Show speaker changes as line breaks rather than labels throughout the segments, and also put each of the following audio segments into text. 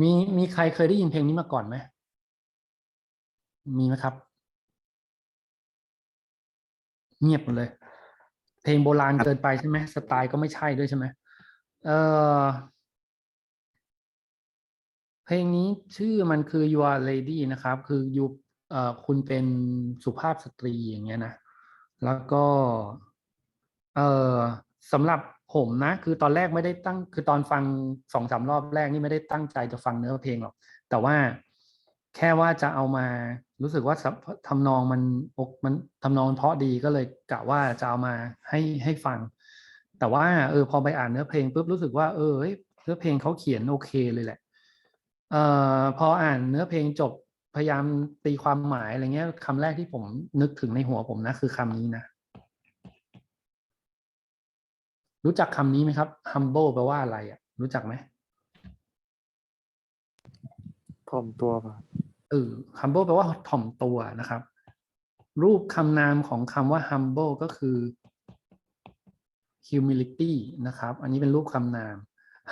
มีมีใครเคยได้ยินเพลงนี้มาก่อนไหม มีไหมครับ เงียบหมดเลย เพลงโบราณเกินไปใช่ไหมสไตล์ก็ไม่ใช่ด้วยใช่ไหมเออเพลงนี้ชื่อมันคือ You Are Lady นะครับ คือ you เอ่อคุณเป็นสุภาพสตรีอย่างเงี้ยนะ แล้วก็ เออ สำหรับผมนะ คือตอนแรกไม่ได้ตั้ง คือตอนฟังสองสามรอบแรกนี่ไม่ได้ตั้งใจจะฟังเนื้อเพลงหรอก แต่ว่าแค่ว่าจะเอามารู้สึกว่าทำนองมันอกมันทำนองเพราะดีก็เลยกะว่าจะเอามาให้ให้ฟัง แต่ว่าเออพอไปอ่านเนื้อเพลงปุ๊บรู้สึกว่าเออเนื้อเพลงเขาเขียนโอเคเลยแหละเอ่อพออ่านเนื้อเพลงจบพยายามตีความหมายอะไรเงี้ยคำแรกที่ผมนึกถึงในหัวผมนะ คือคำนี้นะ รู้จักคำนี้ไหมครับ humble แปลว่าอะไรอะ รู้จักไหม
ถ่อมตัวป่ะ
เออ humble แปลว่าถ่อมตัวนะครับ รูปคำนามของคำว่า humble ก็คือ humility นะครับ อันนี้เป็นรูปคำนาม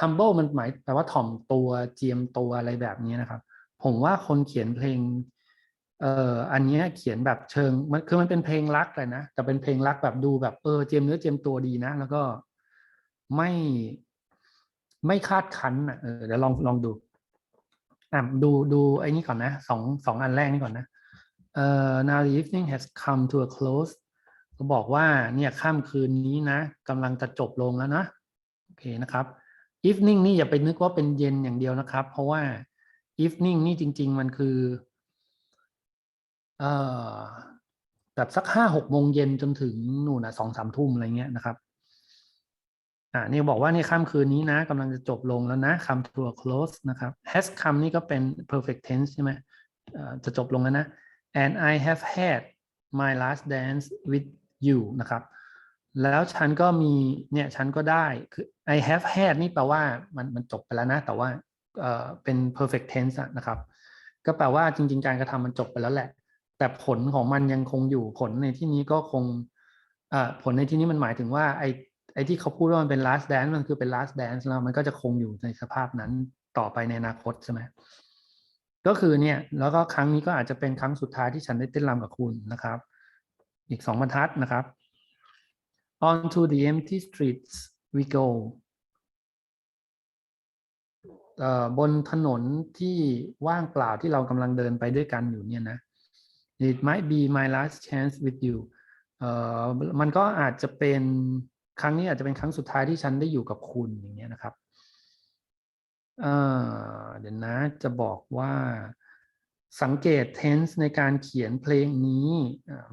humble มันหมายแปลว่าถ่อมตัวเจียมตัวอะไรแบบนี้นะครับ ผมว่าคนเขียนเพลงเอ่ออันเนี้ยเขียนแบบเชิงมันคือมันเป็นเพลงรักเลยนะแต่เป็นเพลงรักแบบดูแบบเออเจียมเนื้อเจียมตัวดีนะ แล้วก็ ไม่ไม่คาดคั้นอะเออเดี๋ยวลองลองดูอะดูดูไอ้นี่ก่อนนะสองสองอันแรกนี่ก่อนนะเอ่อ now the evening has come to a close ก็บอกว่าเนี่ยค่ำคืนนี้นะกำลังจะจบลงแล้วนะโอเคนะครับ evening นี่อย่าไปนึกว่าเป็นเย็นอย่างเดียวนะครับ เพราะว่า evening นี่จริง ๆ มันคือเอ่อแบบสักห้าหกโมงเย็นจนถึงนู่นนะสองสามทุ่มอะไรเงี้ยนะครับ อ่านี่บอกว่าเนี่ค่ำคืนนี้นะกำลังจะจบลงแล้วนะ come to a close นะครับ has come นี่ก็เป็น perfect tense ใช่ไหมจะจบลงแล้วนะ and I have had my last dance with you นะครับ แล้วฉันก็มีเนี่ยฉันก็ได้คือ I have had นี่แปลว่ามันมันจบไปแล้วนะ แต่ว่าเอ่อเป็น perfect tense นะครับ ก็แปลว่าจริง ๆ การกระทำมันจบไปแล้วแหละ แต่ผลของมันยังคงอยู่ผลในที่นี้ก็คงอ่อผลในที่นี้มันหมายถึงว่าไอ ไอ้ที่เขาพูดว่ามันเป็น last dance มันคือเป็น last dance แล้วมันก็จะคงอยู่ในสภาพนั้นต่อไปในอนาคตใช่ไหมก็คือเนี่ย แล้วก็ครั้งนี้ก็อาจจะเป็นครั้งสุดท้ายที่ฉันได้เต้นรำกับคุณนะครับ อีกสองบรรทัดนะครับ on to the empty streets we go เอ่อบนถนนที่ว่างเปล่าที่เรากำลังเดินไปด้วยกันอยู่เนี่ยนะ it might be my last chance with you เอ่อมันก็อาจจะเป็น ครั้งนี้อาจจะเป็นครั้งสุดท้ายที่ฉันได้อยู่กับคุณอย่างเงี้ยนะครับเดี๋ยวนะจะบอกว่าสังเกต tense ในการเขียนเพลงนี้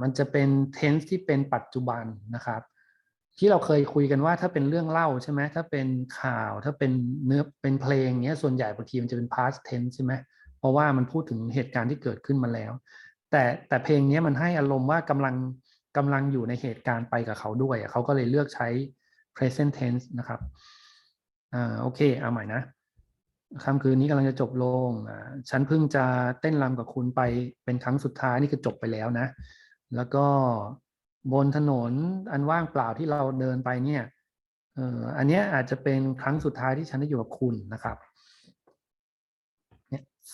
มันจะเป็น tense ที่เป็นปัจจุบันนะครับ ที่เราเคยคุยกันว่าถ้าเป็นเรื่องเล่าใช่ไหมถ้าเป็นข่าวถ้าเป็นเนื้อเป็นเพลงเนี้ยส่วนใหญ่บางทีมันจะเป็น past tense ใช่ไหมเพราะว่ามันพูดถึงเหตุการณ์ที่เกิดขึ้นมาแล้ว แต่แต่เพลงนี้มันให้อารมณ์ว่ากำลัง กำลังอยู่ในเหตุการณ์ไปกับเขาด้วย เขาก็เลยเลือกใช้ present tense นะครับอ่าโอเคเอาใหม่นะค่ำคืนนี้กำลังจะจบลงอ่าฉันเพิ่งจะเต้นรำกับคุณไปเป็นครั้งสุดท้ายนี่คือจบไปแล้วนะ แล้วก็บนถนนอันว่างเปล่าที่เราเดินไปเนี่ยเอ่ออันนี้อาจจะเป็นครั้งสุดท้ายที่ฉันได้อยู่กับคุณนะครับ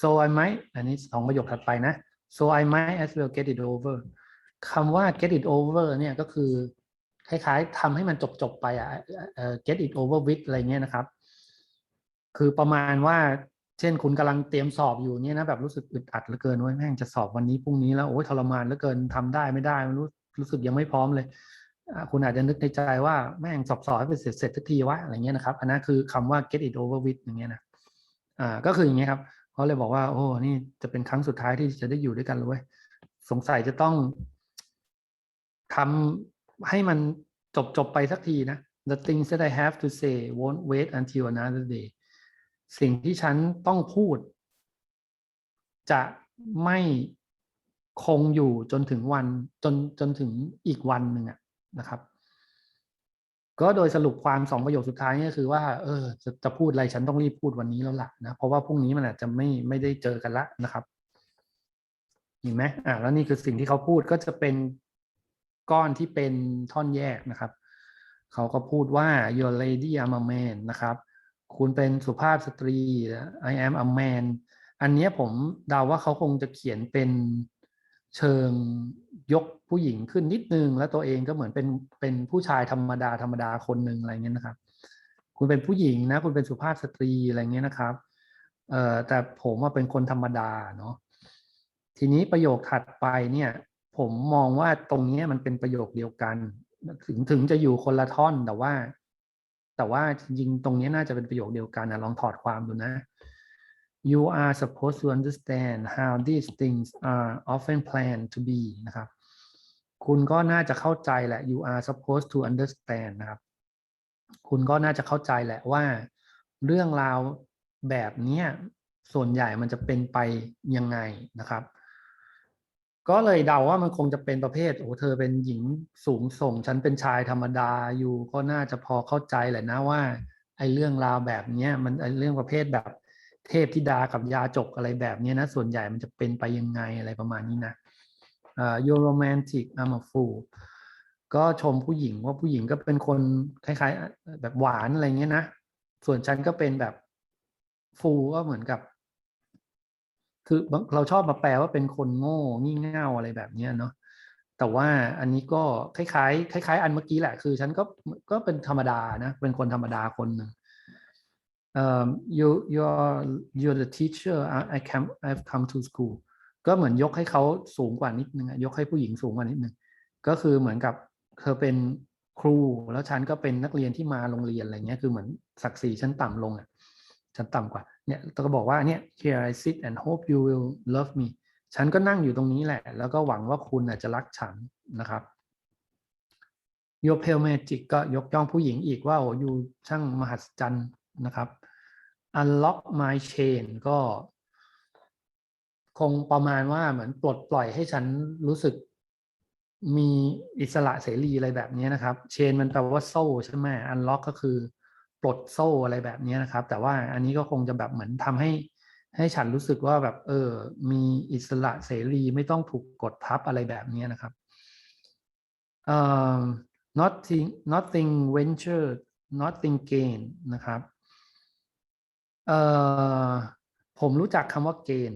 so I might อันนี้สองประโยคถัดไปนะ so I might as well get it over คำว่า get it over เนี่ยก็คือคล้ายๆทำให้มันจบๆไปอะเอ่อ get it over with อะไรเงี้ยนะครับ คือประมาณว่าเช่นคุณกำลังเตรียมสอบอยู่เนี่ยนะแบบรู้สึกอึดอัดเหลือเกินว่าแม่งจะสอบวันนี้พรุ่งนี้แล้วโอ้ยทรมานเหลือเกินทำได้ไม่ได้ม่รู้รู้สึกยังไม่พร้อมเลย คุณอาจจะนึกในใจว่าแม่งสอบสอบให้เป็นเสร็จเสร็จทักทีวะอะไรเงี้ยนะครับ อันนั้นคือคำว่า get it over with อย่างเงี้ยนะอ่าก็คืออย่างเงี้ยครับเขาเลยบอกว่า โอ้นี่จะเป็นครั้งสุดท้ายที่จะได้อยู่ด้วยกันเลยสงสัยจะต้อง ทำให้มันจบจบไปสักทีนะ the things that I have to say won't wait until another day สิ่งที่ฉันต้องพูด จะไม่คงอยู่จนถึงวันจนจนถึงอีกวันหนึ่งอะนะครับ ก็โดยสรุปความสองประโยคสุดท้ายก็คือว่า เออจะจะพูดอะไรฉันต้องรีบพูดวันนี้แล้วล่ะนะ เพราะว่าพรุ่งนี้มันอาจจะไม่ไม่ได้เจอกันละนะครับเห็นไหมอ่าแล้วนี่คือสิ่งที่เขาพูดก็จะเป็น ก้อนที่เป็นท่อนแยกนะครับ เขาก็พูดว่า your lady I'm a man นะครับ คุณเป็นสุภาพสตรี I am a man อันนี้ผมเดาว่าเขาคงจะเขียนเป็นเชิงยกผู้หญิงขึ้นนิดนึง แล้วตัวเองก็เหมือนเป็นเป็นผู้ชายธรรมดาธรรมดาคนหนึ่งอะไรเงี้ยนะครับ คุณเป็นผู้หญิงนะ คุณเป็นสุภาพสตรีอะไรเงี้ยนะครับเอ่อแต่ผมว่าเป็นคนธรรมดาเนาะทีนี้ประโยคถัดไปเนี่ย ผมมองว่าตรงนี้มันเป็นประโยคเดียวกัน ถึงถึงจะอยู่คนละท่อนแต่ว่า แต่ว่าจริงๆตรงนี้น่าจะเป็นประโยคเดียวกันนะลองถอดความดูนะ you are supposed to understand how these things are often planned to be นะครับ คุณก็น่าจะเข้าใจแหละ you are supposed to understand นะครับ คุณก็น่าจะเข้าใจแหละว่า เรื่องราวแบบนี้ส่วนใหญ่มันจะเป็นไปยังไงนะครับ ก็เลยเดาว่ามันคงจะเป็นประเภทโอ้เธอเป็นหญิงสูงส่ง ฉันเป็นชายธรรมดาอยู่ก็น่าจะพอเข้าใจแหละนะว่า ไอ้เรื่องราวแบบเนี้ยมันไอ้เรื่องประเภทแบบ เทพธิดากับยาจกอะไรแบบเนี้ยนะส่วนใหญ่มันจะเป็นไปยังไงอะไรประมาณนี้นะเอ่อ your romantic I'm a fool ก็ชมผู้หญิงว่าผู้หญิงก็เป็นคนคล้าย ๆ แบบหวานอะไรเงี้ยนะส่วนฉันก็เป็นแบบฟูก็เหมือนกับ คือเราชอบมาแปลว่าเป็นคนโง่งี่เง่าอะไรแบบเนี้ยเนาะแต่ว่าอันนี้ก็คล้ายๆคล้าย ๆ อันเมื่อกี้แหละ คือ ฉันก็ก็เป็นธรรมดานะ เป็นคนธรรมดาคนหนึ่งเอ่อ you you're you're the teacher I come I've come to school ก็เหมือนยกให้เขาสูงกว่านิดนึงอะยกให้ผู้หญิงสูงกว่านิดนึง ก็คือเหมือนกับเธอเป็นครู แล้วฉันก็เป็นนักเรียนที่มาโรงเรียนอะไรเงี้ย คือเหมือนศักดิ์ศรีฉันต่ำลงอะ ฉันต่ำกว่าเนี่ยก็บอกว่าเนี่ย here I sit and hope you will love me ฉันก็นั่งอยู่ตรงนี้แหละ แล้วก็หวังว่าคุณอาจจะรักฉันนะครับ your pale magic ก็ยกย่องผู้หญิงอีกว่าโอ้ยูช่างมหัศจรรย์นะครับ unlock my chain ก็ คงประมาณว่าเหมือนปลดปล่อยให้ฉันรู้สึกมีอิสระเสรีอะไรแบบนี้นะครับเชนมันแปลว่าโซ่ใช่ไหมอันล็อกก็คือ ปลดโซ่อะไรแบบนี้นะครับ แต่ว่าอันนี้ก็คงจะแบบเหมือนทำให้ให้ฉันรู้สึกว่าแบบเออ มีอิสระเสรีไม่ต้องถูกกดทับอะไรแบบนี้นะครับเอ่อ nothing nothing venture nothing gain นะครับเอ่อผมรู้จักคำว่า gain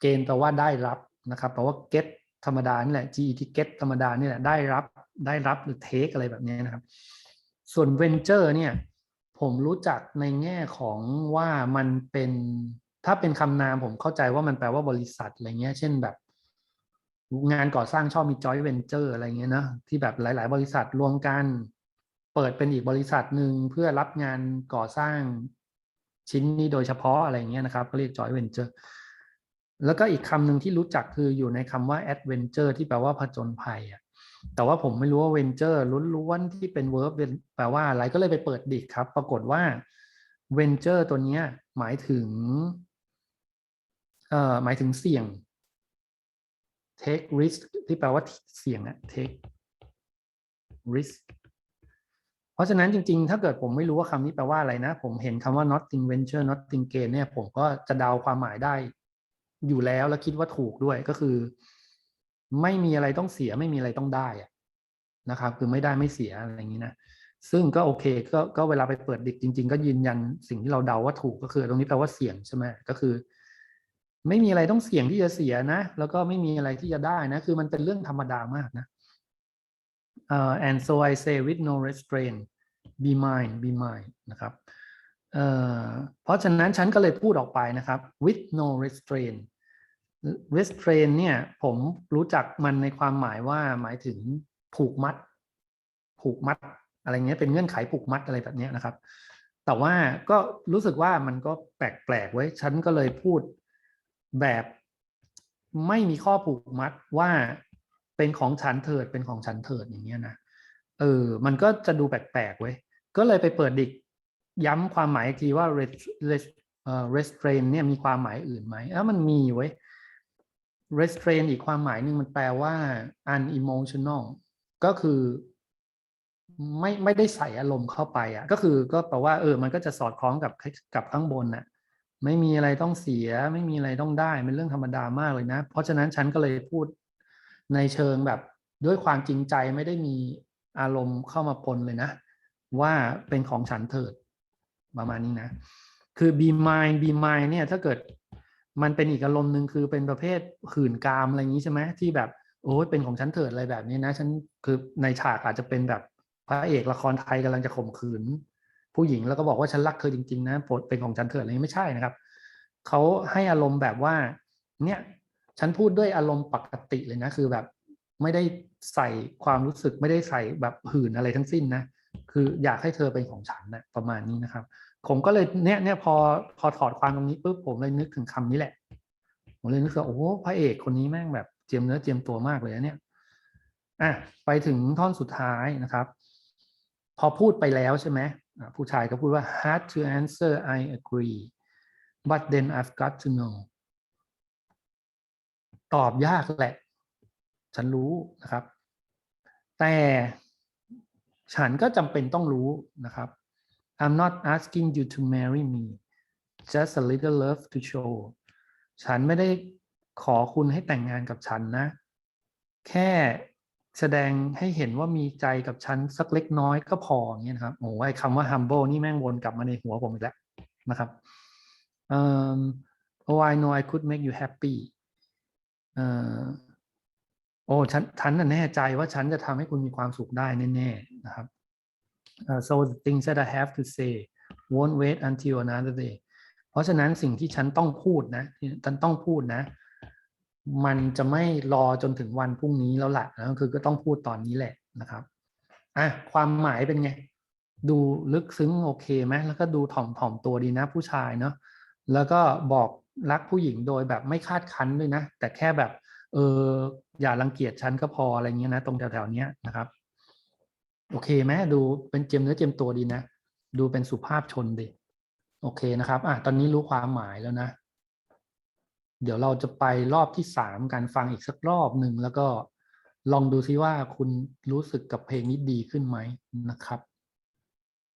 เกณฑ์แปลว่าได้รับนะครับแปลว่า get ธรรมดานี่แหละ get ธรรมดานี่แหละได้รับได้รับหรือ take อะไรแบบนี้นะครับ ส่วน venture เนี่ยผมรู้จักในแง่ของว่ามันเป็นถ้าเป็นคำนามผมเข้าใจว่ามันแปลว่าบริษัทอะไรเงี้ย เช่นแบบ งานก่อสร้างชอบมี joint venture อะไรเงี้ยนะที่แบบหลาย ๆ บริษัทรวมกัน เปิดเป็นอีกบริษัทหนึ่งเพื่อรับงานก่อสร้างชิ้นนี้โดยเฉพาะอะไรเงี้ยนะครับ ก็เรียก joint venture แล้วก็อีกคำหนึ่งที่รู้จักคืออยู่ในคำว่า adventure ที่แปลว่าผจญภัยอะ แต่ว่าผมไม่รู้ว่า venture ล้วนๆที่เป็น verb แปลว่าอะไรก็เลยไปเปิดดิกครับ ปรากฏว่า venture ตัวเนี้ยหมายถึงเอ่อหมายถึงเสี่ยง take risk ที่แปลว่าเสี่ยงอะ take risk เพราะฉะนั้นจริงๆ ถ้าเกิดผมไม่รู้ว่าคำนี้แปลว่าอะไรนะ ผมเห็นคำว่า nothing venture nothing gain เนี่ย ผมก็จะเดาความหมายได้อยู่แล้วแล้วคิดว่าถูกด้วยก็คือ ไม่มีอะไรต้องเสียไม่มีอะไรต้องได้นะครับ คือไม่ได้ไม่เสียอะไรอย่างนี้นะซึ่งก็โอเคก็ก็เวลาไปเปิดดิกจริง ๆ ก็ยืนยันสิ่งที่เราเดาว่าถูกก็คือ ตรงนี้แปลว่าเสี่ยงใช่ไหมก็คือ ไม่มีอะไรต้องเสี่ยงที่จะเสียนะ แล้วก็ไม่มีอะไรที่จะได้นะ คือมันเป็นเรื่องธรรมดามากนะ uh, and so I say with no restraint be mine be mine นะครับเอ่อเพราะฉะนั้นฉันก็เลยพูดออกไปนะครับ with no restraint restraint เนี่ย ผมรู้จักมันในความหมายว่าหมายถึงผูกมัด ผูกมัด อะไรเงี้ยเป็นเงื่อนไขผูกมัดอะไรแบบเนี้ยนะครับ แต่ว่าก็รู้สึกว่ามันก็แปลกๆไว้ ฉันก็เลยพูดแบบไม่มีข้อผูกมัดว่าเป็นของฉันเถิดเป็นของฉันเถิดอย่างเงี้ยนะเออ มันก็จะดูแปลกๆไว้ยก็เลยไปเปิดดิกย้ำความหมายอีกทีว่า restraint เนี่ยมีความหมายอื่นไหมเออมันมีไว้ย restraint อีกความหมายหนึ่งมันแปลว่า unemotional ก็คือไม่ไม่ได้ใส่อารมณ์เข้าไปอะ ก็คือก็แปลว่าเออ มันก็จะสอดคล้องกับกับข้างบนน่ะ ไม่มีอะไรต้องเสีย ไม่มีอะไรต้องได้เป็นเรื่องธรรมดามากเลยนะ เพราะฉะนั้นฉันก็เลยพูดในเชิงแบบด้วยความจริงใจไม่ได้มีอารมณ์เข้ามาปนเลยนะ ว่าเป็นของฉันเถิดประมาณนี้นะ คือ be mine be mine เนี่ยถ้าเกิด มันเป็นอีกอารมณ์หนึ่งคือเป็นประเภทหื่นกามอะไรอย่างนี้ใช่ไหมที่แบบโอ้ยเป็นของฉันเถิดอะไรแบบนี้นะฉันคือในฉากอาจจะเป็นแบบพระเอกละครไทยกำลังจะข่มขืน ผู้หญิงแล้วก็บอกว่าฉันรักเธอจริงๆนะโปรดเป็นของฉันเถิดอะไรนี้ไม่ใช่นะครับเขาให้อารมณ์แบบว่า เนี่ยฉันพูดด้วยอารมณ์ปกติเลยนะคือแบบไม่ได้ใส่ความรู้สึกไม่ได้ใส่แบบหื่นอะไรทั้งสิ้นนะคืออยากให้เธอเป็นของฉันนะประมาณนี้นะครับ ผมก็เลยเนี่ยเนี่ยพอพอถอดความตรงนี้ปุ๊บผมเลยนึกถึงคำนี้แหละ ผมเลยนึกว่าโอ้พระเอกคนนี้แม่งแบบเจียมเนื้อเจียมตัวมากเลยนะเนี่ยอะไปถึงท่อนสุดท้ายนะครับ พอพูดไปแล้วใช่ไหมผู้ชายก็พูดว่า hard to answer I agree but then I've got to know ตอบยากแหละ ฉันรู้นะครับ แต่ฉันก็จำเป็นต้องรู้นะครับ I'm not asking you to marry me just a little love to show ฉันไม่ได้ขอคุณให้แต่งงานกับฉันนะ แค่แสดงให้เห็นว่ามีใจกับฉันสักเล็กน้อยก็พออย่างเงี้ยครับโอ้ยคำว่า humble นี่แม่งวนกลับมาในหัวผมอีกแล้วนะครับ um, oh I know I could make you happy โอ้ฉันฉันน่ะแน่ใจว่าฉันจะทำให้คุณมีความสุขได้แน่ๆนะครับ Uh, so the things that I have to say won't wait until another day เพราะฉะนั้นสิ่งที่ฉันต้องพูดนะฉันต้องพูดนะ มันจะไม่รอจนถึงวันพรุ่งนี้แล้วแหละนะคือก็ต้องพูดตอนนี้แหละนะครับอะความหมายเป็นไง ดูลึกซึ้งโอเคไหมแล้วก็ดูถ่อมถ่อมตัวดีนะผู้ชายเนาะแล้วก็บอกรักผู้หญิงโดยแบบไม่คาดคั้นด้วยนะ แต่แค่แบบ เอออย่ารังเกียจฉันก็พออะไรเงี้ยนะ ตรงแถวๆนี้นะครับ โอเคไหมดูเป็นเจียมเนื้อเจียมตัวดีนะ ดูเป็นสุภาพชนดีโอเคนะครับอะตอนนี้รู้ความหมายแล้วนะ เดี๋ยวเราจะไปรอบที่สามการฟังอีกสักรอบหนึ่งแล้วก็ลองดูซิว่าคุณรู้สึกกับเพลงนี้ดีขึ้นไหมนะครับ